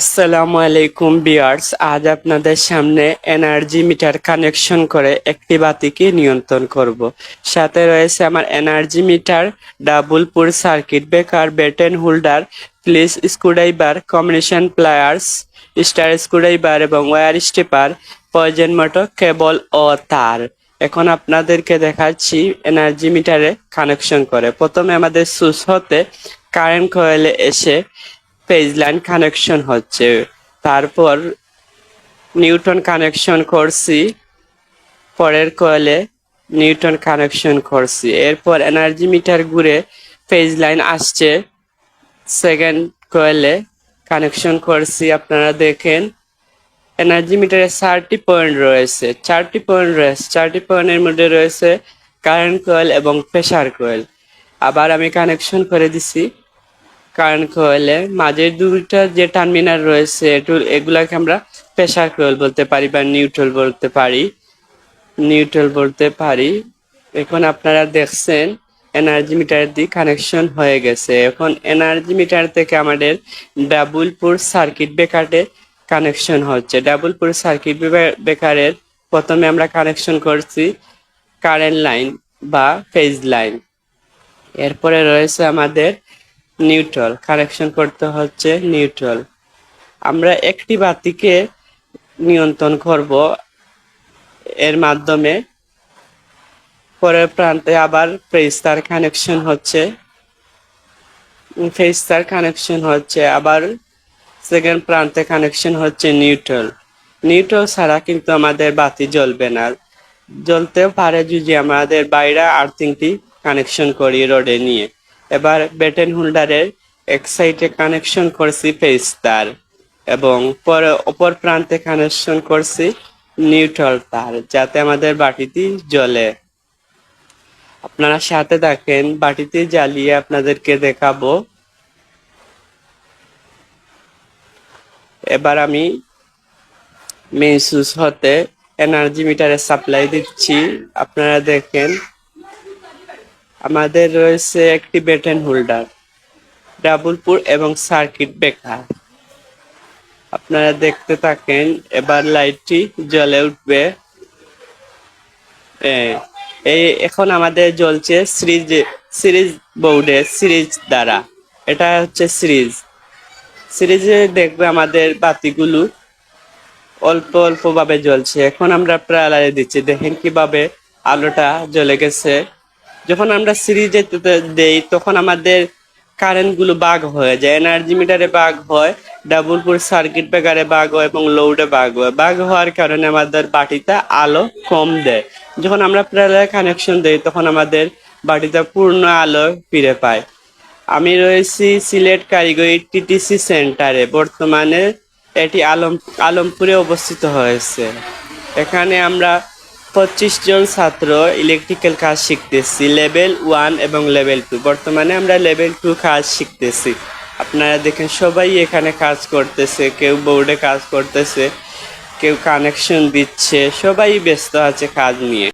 আসসালামু আলাইকুম বিয়ার্স, আজ আপনাদের সামনে এনার্জি মিটার কানেকশন করে একটি বাতিকে নিয়ন্ত্রণ করব। সাথে রয়েছে আমার energy meter, double pole circuit breaker, batten holder pliers screwdriver, combination pliers, star screwdriver এবং ওয়্যার স্টেপার পয়জন মটো কেবল ও তার। এখন আপনাদেরকে দেখাচ্ছি এনার্জি মিটারে কানেকশন করে। প্রথমে আমাদের সুইচ হতে কারেন্ট কয়েলে এসে ফেজ লাইন কানেকশন হচ্ছে। তারপর নিউটন কানেকশন করছি, পরের কয়েলে নিউটন কানেকশন করছি। এরপর এনার্জি মিটার ঘুরে ফেজ লাইন আসছে সেকেন্ড কয়েলে কানেকশন করছি, আপনারা দেখেন। এনার্জি মিটারে চারটি পয়েন্ট রয়েছে, চারটি পয়েন্ট রয়েছে, চারটি পয়েন্টের মধ্যে রয়েছে কারেন্ট কয়েল এবং প্রেসার কয়েল। আবার আমি কানেকশন করে দিছি। কারেন্ট কয়েলে মাঝের দুইটা যে টার্মিনাল রয়েছে এগুলাকে আমরা প্রেসার কয়েল বলতে পারি বা নিউট্রাল বলতে পারি। নিউট্রাল বলতে পারি। এখন আপনারা দেখছেন এনার্জি মিটার দিয়ে কানেকশন হয়ে গেছে। এখন এনার্জি মিটার থেকে আমাদের ডাবলপুর সার্কিট ব্রেকারে কানেকশন হচ্ছে। ডাবলপুর সার্কিট ব্রেকারের প্রথমে আমরা কানেকশন করছি কারেন্ট লাইন বা ফেজ লাইন এরপরে রয়েছে আমাদের নিউট্রাল কানেকশন করতে হচ্ছে নিউট্রাল আমরা একটি বাতিকে নিয়ন্ত্রণ করব এর মাধ্যমে। পরের প্রান্তে আবার ফেস্তার কানেকশন হচ্ছে। ফেস্তার কানেকশন হচ্ছে, আবার সেকেন্ড প্রান্তে কানেকশন হচ্ছে নিউট্রাল নিউট্রাল ছাড়া কিন্তু আমাদের বাতি জ্বলবে না। জ্বলতেও পারে যদি আমাদের বাইরে আর্থিংটি কানেকশন করি রোডে নিয়ে। এবার বেটেন হোল্ডারের এক সাইডে কানেকশন করছি ফেস্তার এবং পরে, অপর প্রান্তে কানেকশন করছি নিউট্রাল তার, যাতে আমাদের বাটিটি জ্বলে। আপনারা সাথে থাকেন বাটিতে জ্বালিয়ে আপনাদেরকে দেখাবো। এবার আমি মেইন সুইচ হতে এনার্জি মিটারে সাপ্লাই দিচ্ছি। আপনারা দেখেন আমাদের রয়েছে একটি বেটেন হোল্ডার ডাবলপুর এবং সার্কিট ব্রেকার আপনারা দেখতে থাকেন, এবার লাইটটি জ্বলে উঠবে। এই- এখন আমাদের জ্বলছে সিরিজ সিরিজ বোর্ডে সিরিজ দ্বারা। এটা হচ্ছে সিরিজ। সিরিজে দেখবে আমাদের বাতিগুলো অল্প অল্প ভাবে জ্বলছে। এখন আমরা প্রায় দিচ্ছি। দেখেন কীভাবে আলোটা জ্বলে গেছে। যখন আমরা সিরিজে দেই, তখন আমাদের কারেন্টগুলো বাগ হয়ে যায়। এনার্জি মিটারে বাগ হয়, ডাবলপুর সার্কিট ব্রেকারে বাগ হয় এবং লোডে বাগ হয়। বাগ হওয়ার কারণে আমাদের বাটিতে আলো কম দেয়। যখন আমরা প্রায় কানেকশন দেই, তখন আমাদের বাটিতে পূর্ণ আলো ফিরে পায়। আমি রয়েছি সিলেট কারিগরি টিটিসি সেন্টারে। বর্তমানে এটি আলম, আলমপুরে অবস্থিত হয়েছে। এখানে আমরা পঁচিশ জন ছাত্র ইলেকট্রিক্যাল কাজ শিখতেছি লেভেল ওয়ান এবং লেভেল টু বর্তমানে আমরা লেভেল টু কাজ শিখতেছি। আপনারা দেখেন, সবাই এখানে কাজ করতেছে, কেউ বোর্ডে কাজ করতেছে, কেউ কানেকশন দিচ্ছে, সবাই ব্যস্ত আছে কাজ নিয়ে।